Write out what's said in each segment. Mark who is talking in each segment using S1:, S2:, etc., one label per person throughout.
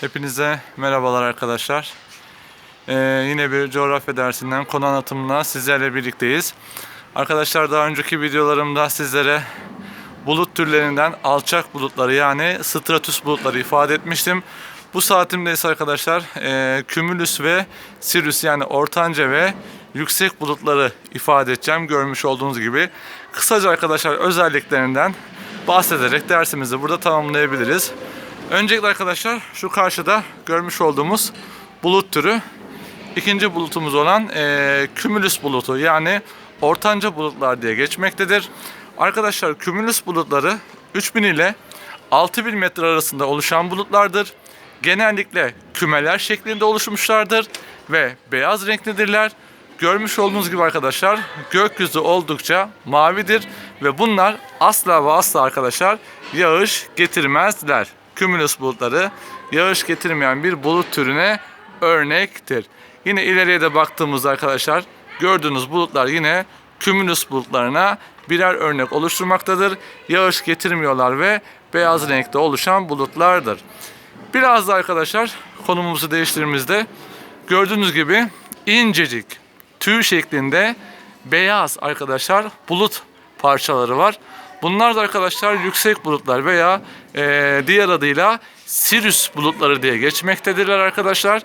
S1: Hepinize merhabalar arkadaşlar. Ee, yine bir coğrafya dersinden konu anlatımına sizlerle birlikteyiz. Arkadaşlar daha önceki videolarımda sizlere bulut türlerinden alçak bulutları yani stratüs bulutları ifade etmiştim. Bu saatimde ise arkadaşlar e, kümülüs ve sirüs yani ortanca ve yüksek bulutları ifade edeceğim. Görmüş olduğunuz gibi. Kısaca arkadaşlar özelliklerinden bahsederek dersimizi burada tamamlayabiliriz. Öncelikle arkadaşlar şu karşıda görmüş olduğumuz bulut türü. İkinci bulutumuz olan e, kümülüs bulutu yani ortanca bulutlar diye geçmektedir. Arkadaşlar kümülüs bulutları 3000 ile 6000 metre arasında oluşan bulutlardır. Genellikle kümeler şeklinde oluşmuşlardır ve beyaz renklidirler. Görmüş olduğunuz gibi arkadaşlar gökyüzü oldukça mavidir ve bunlar asla ve asla arkadaşlar yağış getirmezler. Cumulus bulutları yağış getirmeyen bir bulut türüne örnektir. Yine ileriye de baktığımızda arkadaşlar gördüğünüz bulutlar yine cumulus bulutlarına birer örnek oluşturmaktadır. Yağış getirmiyorlar ve beyaz renkte oluşan bulutlardır. Biraz da arkadaşlar konumumuzu değiştirdiğimizde gördüğünüz gibi incecik tüy şeklinde beyaz arkadaşlar bulut parçaları var. Bunlar da arkadaşlar yüksek bulutlar veya e, diğer adıyla Sirius bulutları diye geçmektedirler arkadaşlar.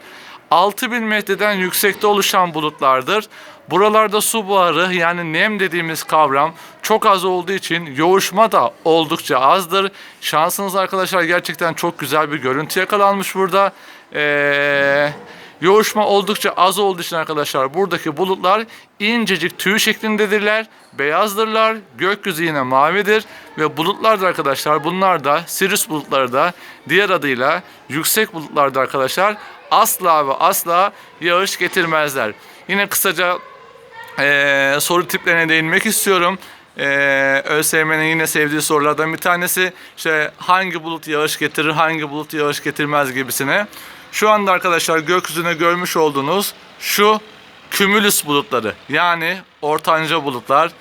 S1: 6000 metreden yüksekte oluşan bulutlardır. Buralarda su buharı yani nem dediğimiz kavram çok az olduğu için yoğuşma da oldukça azdır. Şansınız arkadaşlar gerçekten çok güzel bir görüntü yakalanmış burada. Eee... Yoğuşma oldukça az olduğu için arkadaşlar buradaki bulutlar incecik tüy şeklindedirler, beyazdırlar, gökyüzü yine mavidir ve bulutlar da arkadaşlar bunlar da Sirius bulutları da diğer adıyla yüksek bulutlarda arkadaşlar asla ve asla yağış getirmezler. Yine kısaca eee, soru tiplerine değinmek istiyorum. Ee, ÖSYM'nin yine sevdiği sorulardan bir tanesi işte hangi bulut yağış getirir, hangi bulut yağış getirmez gibisine. Şu anda arkadaşlar gökyüzüne görmüş olduğunuz şu kümülüs bulutları yani ortanca bulutlar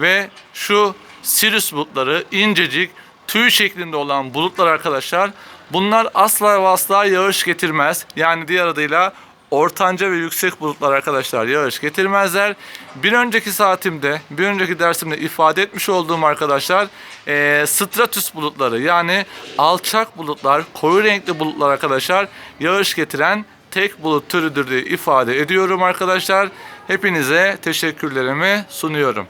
S1: ve şu Sirius bulutları incecik tüy şeklinde olan bulutlar arkadaşlar bunlar asla ve asla yağış getirmez. Yani diğer adıyla ortanca ve yüksek bulutlar arkadaşlar yağış getirmezler. Bir önceki saatimde, bir önceki dersimde ifade etmiş olduğum arkadaşlar eee stratüs bulutları yani alçak bulutlar, koyu renkli bulutlar arkadaşlar yağış getiren tek bulut türüdür diye ifade ediyorum arkadaşlar. Hepinize teşekkürlerimi sunuyorum.